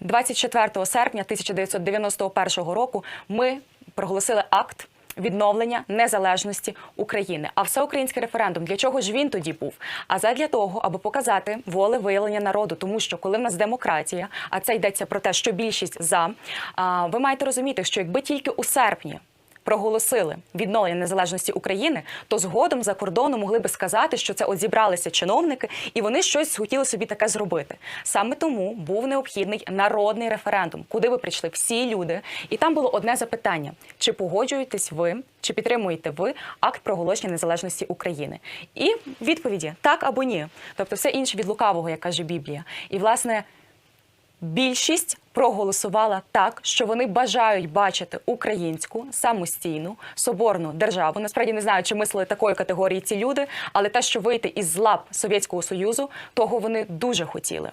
24 серпня 1991 року ми проголосили акт. Відновлення незалежності України. А всеукраїнський референдум для чого ж він тоді був? А задля того, аби показати воле виявлення народу, тому що коли в нас демократія, а це йдеться про те, що більшість за ви маєте розуміти, що якби тільки у серпні проголосили відновлення незалежності України, то згодом за кордоном могли би сказати, що це от зібралися чиновники, і вони щось хотіли собі таке зробити. Саме тому був необхідний народний референдум, куди ви прийшли всі люди, і там було одне запитання: чи погоджуєтесь ви, чи підтримуєте ви акт проголошення незалежності України? І відповіді так або ні. Тобто, все інше від лукавого, як каже Біблія. І власне. Більшість проголосувала так, що вони бажають бачити українську самостійну соборну державу. Насправді не знаю, чи мислили такої категорії ці люди, але те, що вийти із лап Совєтського Союзу, того вони дуже хотіли.